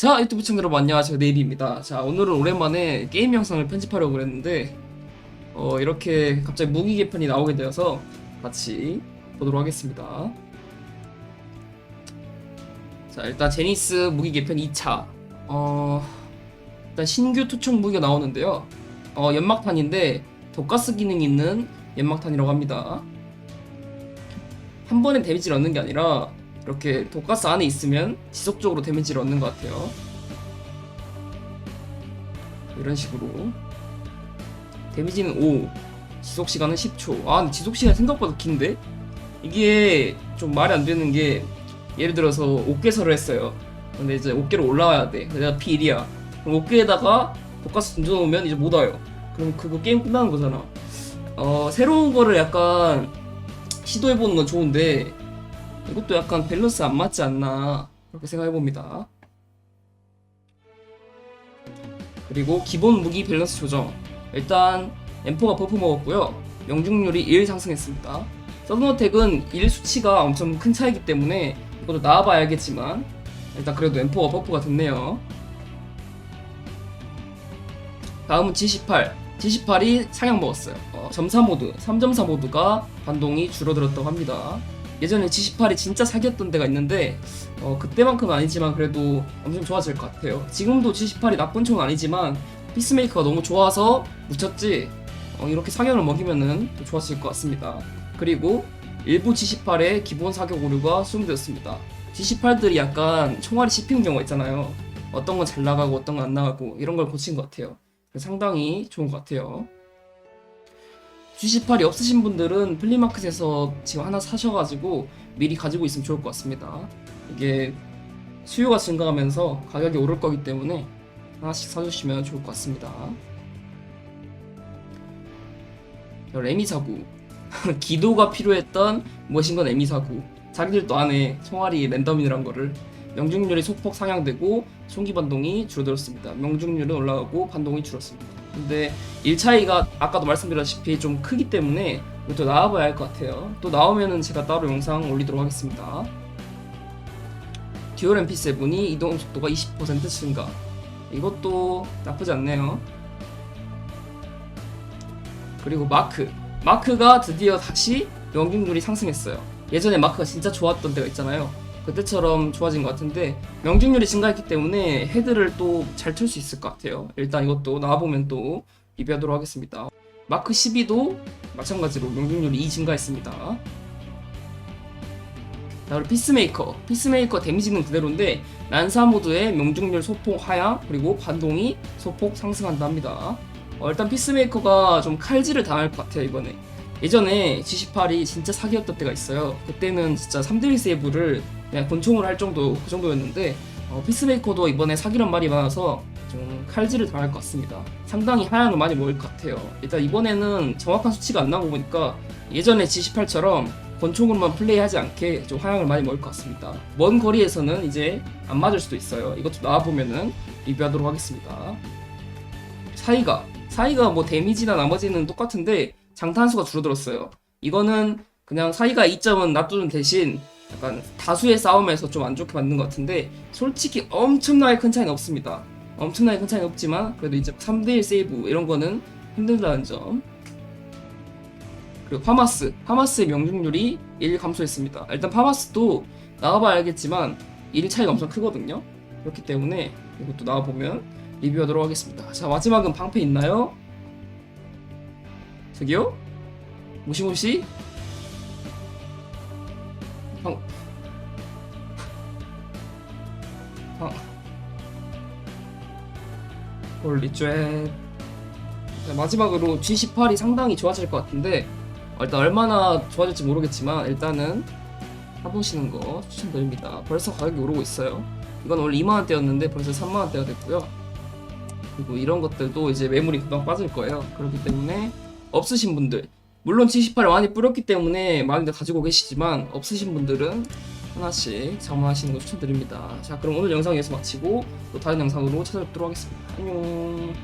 자 유튜브 시청자 여러분 안녕하세요. 네이비입니다. 자 오늘은 오랜만에 게임 영상을 편집하려고 그랬는데 어 이렇게 갑자기 무기 개편이 나오게 되어서 같이 보도록 하겠습니다. 자 일단 제니스 무기 개편 2차. 어 일단 신규 투척 무기가 나오는데요. 어 연막탄인데 독가스 기능이 있는 연막탄이라고 합니다. 한 번에 데미지를 얻는 게 아니라 이렇게 독가스 안에 있으면 지속적으로 데미지를 얻는 것 같아요. 이런 식으로 데미지는 5, 지속 시간은 10초. 아, 근데 지속 시간 생각보다 긴데 이게 좀 말이 안 되는 게 예를 들어서 옥계설을 했어요. 근데 이제 옥계로 올라와야 돼. 내가 P1이야. 그럼 옥계에다가 독가스 던져놓으면 이제 못 와요. 그럼 그거 게임 끝나는 거잖아. 어, 새로운 거를 약간 시도해보는 건 좋은데 이것도 약간 밸런스 안 맞지 않나 그렇게 생각해 봅니다. 그리고 기본 무기 밸런스 조정. 일단 M4가 버프 먹었고요. 명중률이 1 상승했습니다. 서든어택은 1 수치가 엄청 큰 차이기 때문에 이것도 나와봐야 알겠지만 일단 그래도 M4가 버프가 됐네요. 다음은 G18. G18이 상향 먹었어요. 어, 점사 모드, 3점사 모드가 반동이 줄어들었다고 합니다. 예전에 G18이 진짜 사기였던 데가 있는데 어, 그때만큼은 아니지만 그래도 엄청 좋아질 것 같아요. 지금도 G18이 나쁜 총은 아니지만 피스메이커가 너무 좋아서 묻혔지 어, 이렇게 사격을 먹이면은 또 좋아질 것 같습니다. 그리고 일부 G18의 기본 사격 오류가 수용되었습니다. G18들이 약간 총알이 씹히는 경우가 있잖아요. 어떤 건 잘 나가고 어떤 건 안 나가고 이런 걸 고친 것 같아요. 상당히 좋은 것 같아요. G18이 없으신 분들은 플리마켓에서 지금 하나 사셔가지고 미리 가지고 있으면 좋을 것 같습니다. 이게 수요가 증가하면서 가격이 오를 거기 때문에 하나씩 사주시면 좋을 것 같습니다. 레미 사구 기도가 필요했던 무엇인건 에미 사구 자기들도 안에 총알이 랜덤이란 거를 명중률이 소폭 상향되고 총기 반동이 줄어들었습니다. 명중률은 올라가고 반동이 줄었습니다. 근데 일 차이가 아까도 말씀드렸다시피 좀 크기 때문에 또 나와봐야 할 것 같아요. 또 나오면은 제가 따로 영상 올리도록 하겠습니다. 듀얼 MP7이 이동 속도가 20% 증가. 이것도 나쁘지 않네요. 그리고 마크. 마크가 드디어 다시 명중률이 상승했어요. 예전에 마크가 진짜 좋았던 때가 있잖아요. 그때처럼 좋아진 것 같은데 명중률이 증가했기 때문에 헤드를 또 잘 칠 수 있을 것 같아요. 일단 이것도 나와보면 또 리뷰하도록 하겠습니다. 마크 12도 마찬가지로 명중률이 2 증가했습니다. 자, 그리고 피스메이커. 피스메이커 데미지는 그대로인데 난사 모드의 명중률 소폭 하향 그리고 반동이 소폭 상승한다 합니다. 어, 일단 피스메이커가 좀 칼질을 당할 것 같아요 이번에. 예전에 G18이 진짜 사기였던 때가 있어요. 그때는 진짜 3대1 세이브를 그냥 권총으로 할 정도 그 정도였는데 어, 피스메이커도 이번에 사기란 말이 많아서 좀 칼질을 당할 것 같습니다. 상당히 하향을 많이 먹을 것 같아요. 일단 이번에는 정확한 수치가 안 나오고 보니까 예전에 G18처럼 권총으로만 플레이하지 않게 좀 하향을 많이 먹을 것 같습니다. 먼 거리에서는 이제 안 맞을 수도 있어요. 이것도 나와보면은 리뷰하도록 하겠습니다. 사이가 사이가 뭐 데미지나 나머지는 똑같은데 장탄수가 줄어들었어요. 이거는 그냥 사이가 2점은 놔두는 대신 약간 다수의 싸움에서 좀 안 좋게 만든 것 같은데 솔직히 엄청나게 큰 차이는 없습니다. 엄청나게 큰 차이는 없지만 그래도 이제 3대1 세이브 이런 거는 힘들다는 점. 그리고 파마스, 파마스의 명중률이 1 감소했습니다. 일단 파마스도 나와봐야 알겠지만 1 차이가 엄청 크거든요. 그렇기 때문에 이것도 나와보면 리뷰하도록 하겠습니다. 자 마지막은 방패 있나요? 저기요? 무시무시? 방... 방... 홀리쉣 자, 마지막으로 G18이 상당히 좋아질 것 같은데 어, 일단 얼마나 좋아질지 모르겠지만 일단은 사보시는 거 추천드립니다. 벌써 가격이 오르고 있어요. 이건 원래 2만원대였는데 벌써 3만원대가 됐고요. 그리고 이런 것들도 이제 매물이 금방 빠질 거예요. 그렇기 때문에 없으신 분들. 물론 G18을 많이 뿌렸기 때문에 많이들 가지고 계시지만 없으신 분들은 하나씩 장만하시는 거 추천드립니다. 자 그럼 오늘 영상 여기서 마치고 또 다른 영상으로 찾아뵙도록 하겠습니다. 안녕